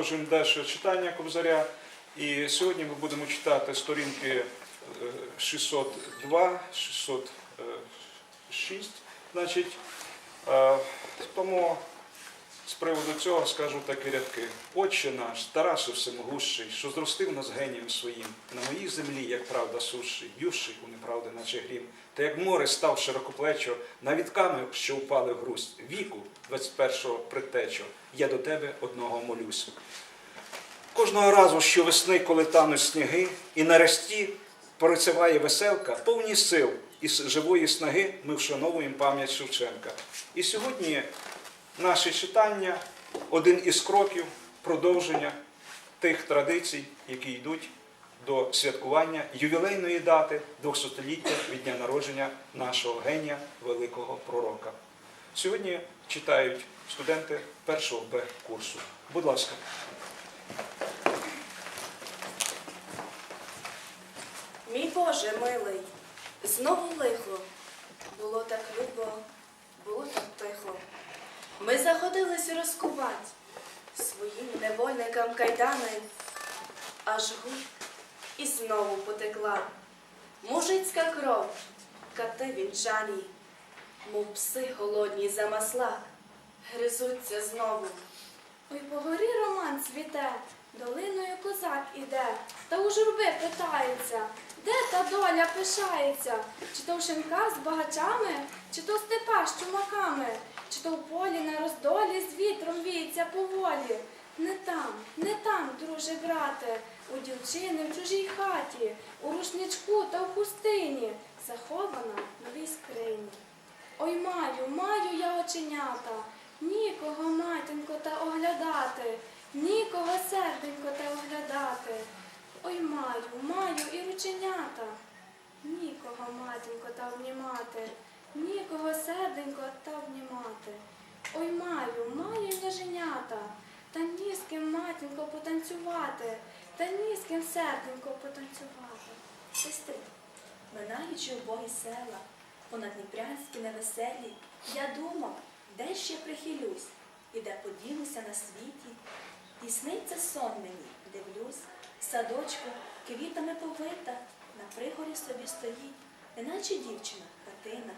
продовжуємо далі читання Кобзаря. І сьогодні ми будемо читати сторінки е, 602, 606. Значить, е, тому з приводу цього скажу такі рядки. Отче наш, Тарасе всемогущий, що зростив нас генієм своїм, на моїй землі, як правда сущий, б'ющий у неправди, наче грім, та як море став широкоплечо, на вітками, що упали в грусть, віку 21-го предтечо, я до тебе одного молюсь. Кожного разу, що весни, коли тануть сніги, і нарешті порицеває веселка, повні сил і с- живої снаги ми вшановуємо пам'ять Шевченка. І сьогодні наше читання один із кроків продовження тих традицій, які йдуть до святкування ювілейної дати 200-ліття від дня народження нашого генія, великого пророка. Сьогодні читають студенти першого Б курсу. Будь ласка. Мій Боже милий, знову лихо. Було так любо, було так тихо. Ми заходились розкувати своїм невольникам кайдани, аж гуд і знову потекла. Мужицька кров, кати вінчані, мов пси голодні за масла, гризуться знову. Ой, по горі роман цвіте, долиною козак іде, та у журби питається, де та доля пишається, чи то в шинка з багачами, чи то степа з чумаками, чи то в полі на роздолі з вітром віється поволі. Не там, не там, друже брате, у дівчини в чужій хаті, у рушничку та в хустині, захована в новій скрині. Ой, маю, маю я оченята, нікого, матінко, та оглядати, нікого, серденько, та оглядати. Ой, маю, маю і рученята, нікого, матінко, та обнімати, нікого, серденько, та обнімати. Ой, маю, маю неженята, та ні з ким, матінко, потанцювати, та ні з ким, серденько, потанцювати. Сестри, минаючи убогі села, понад Дніпрянські невеселі, я думав, де ще прихилюсь, і де подінуся на світі. І сниться сон мені, дивлюсь, в садочку квітами повита, на пригорі собі стоїть, неначе дівчина, хатина,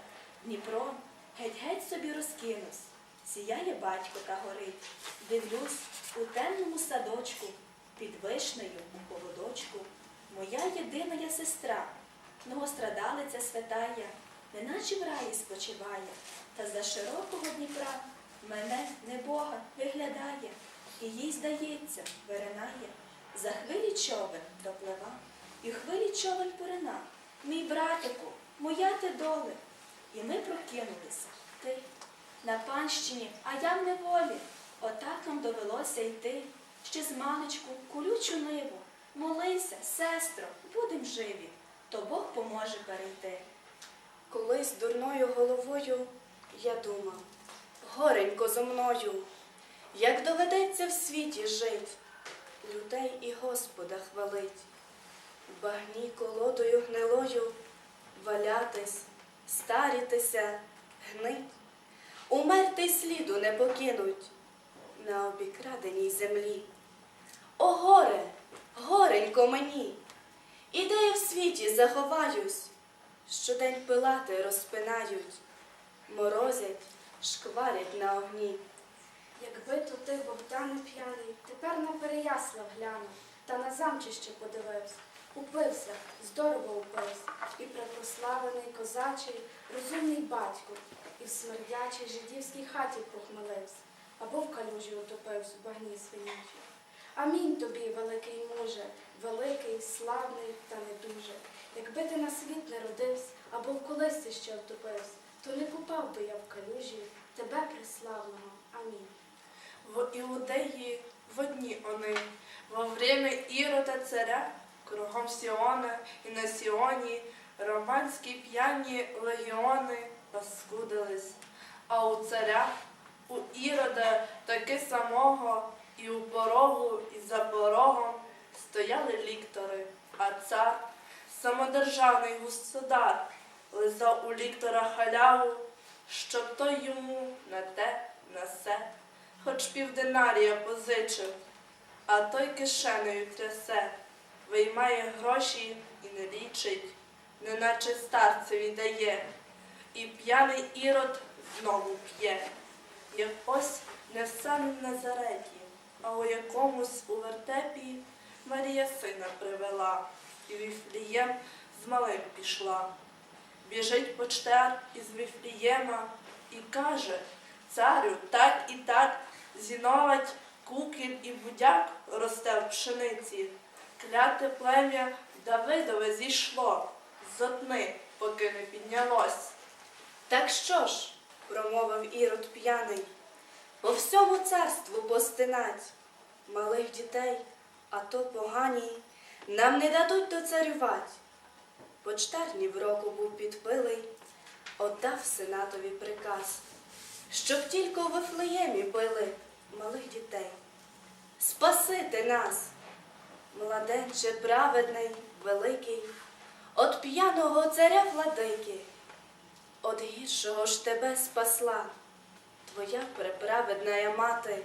Дніпро, геть-геть собі розкинусь. Сіяє батько та горить, дивлюсь у темному садочку, під вишнею у холодочку. Моя єдина я сестра, многострадалиця святая, неначе в раї спочиває, та за широкого Дніпра мене небога виглядає, і їй, здається, виринає, за хвилі човен доплива, і хвилі човен порина. Мій братику, моя ти доле. І ми прокинулися, ти на панщині, а я в неволі. Отак нам довелося йти. Ще з маличку колючу ниву. Молися, сестро, будем живі, то Бог поможе перейти. Колись дурною головою я думав, горенько зо мною, як доведеться в світі жить, людей і Господа хвалить, багні колодою гнилою валятись, старітися, гнить, умерти сліду не покинуть на обікраденій землі. О, горе, горенько мені, і я в світі заховаюсь, щодень пилати розпинають, морозять, шкварять на огні. Якби то ти, Богдане п'яний, тепер на Переяслав глянув, та на замчище подивився, упився, здорово упився, і препрославений козачий, розумний батько, і в смердячій жидівській хаті похмелився, або в калюжі утопився в багні свинячі. Амінь тобі, великий муже, великий, славний та не дуже. Якби ти на світ не родився, або в колисці ще втопився, то не попав би я в калюжі тебе преславного. Амінь. В Иудеи в одни они, во время Ирода царя, кругом Сиона и на Сионе романські п'яні легіони паскудились, а у царя, у Ірода таки самого, і у порогу, і за порогом стояли ліктори, а цар, самодержавний государ, лизав у ліктора халяву, щоб той йому на те, на се хоч півдинарія позичив, а той кишенею трясе, виймає гроші і не лічить, неначе старцеві дає, і п'яний ірод знову п'є. Як ось не в самім Назареті, а у якомусь у вертепі Марія сина привела, і Віфлієм з малим пішла. Біжить почтар із Віфлієма і каже, царю, так і так, зіновать кукіль і будяк росте в пшениці. Кляте плем'я Давидове зійшло, зотни, поки не піднялось. Так що ж, промовив ірод п'яний, по всьому царству постинать малих дітей, а то погані, нам не дадуть доцарювать. Почтар ні в року був підпилий, отдав сенатові приказ, щоб тільки у Вифлеємі били малих дітей. Спасити нас, младенче праведний, великий, от п'яного царя владики. От гіршого ж тебе спасла, твоя преправедна мати.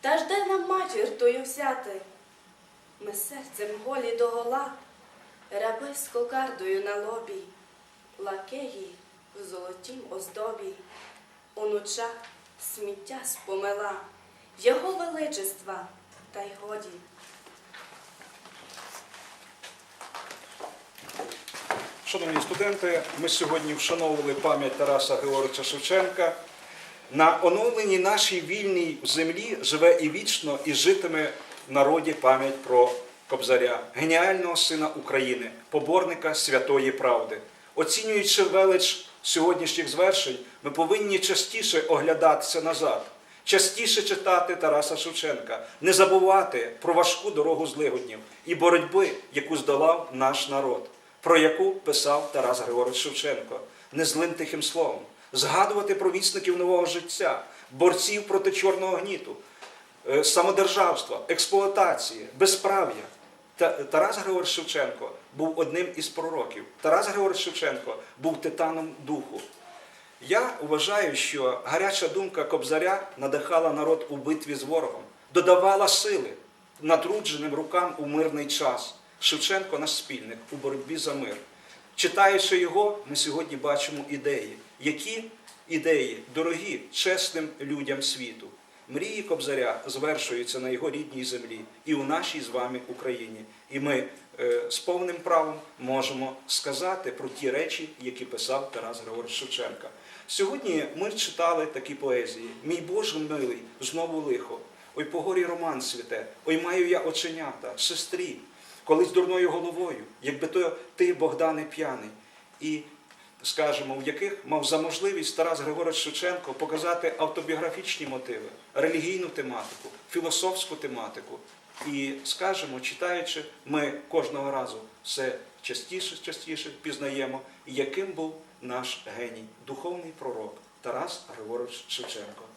Та ж де нам матір тою взяти? Ми серцем голі догола, раби з кокардою на лобі, лакеї в золотім оздобі, онуча сміття спомела, його величества, та й годі. Шановні студенти, ми сьогодні вшановували пам'ять Тараса Георгійовича Шевченка. На оновленій нашій вільній землі живе і вічно, і житиме в народі пам'ять про Кобзаря, геніального сина України, поборника святої правди. Оцінюючи велич сьогоднішніх звершень, ми повинні частіше оглядатися назад, частіше читати Тараса Шевченка, не забувати про важку дорогу злигоднів і боротьби, яку здолав наш народ про яку писав Тарас Григорович Шевченко, незлим тихим словом, згадувати про вісників нового життя, борців проти чорного гніту, е, самодержавства, експлуатації, безправ'я. Тарас Григорович Шевченко був одним із пророків. Тарас Григорович Шевченко був титаном духу. Я вважаю, що гаряча думка Кобзаря надихала народ у битві з ворогом, додавала сили натрудженим рукам у мирний час. Шевченко наш спільник у боротьбі за мир. Читаючи його, ми сьогодні бачимо ідеї. Які ідеї дорогі чесним людям світу? Мрії Кобзаря звершуються на його рідній землі і у нашій з вами Україні. І ми е, з повним правом можемо сказати про ті речі, які писав Тарас Григорович Шевченка. Сьогодні ми читали такі поезії: Мій Боже милий, знову лихо. Ой, по горі роман світе, ой, маю я оченята, сестрі, колись дурною головою, якби то ти, Богдане, п'яний. І скажімо, в яких мав за можливість Тарас Григорович Шевченко показати автобіографічні мотиви, релігійну тематику, філософську тематику. І скажімо, читаючи, ми кожного разу все частіше, частіше пізнаємо, яким був наш геній, духовний пророк Тарас Григорович Шевченко.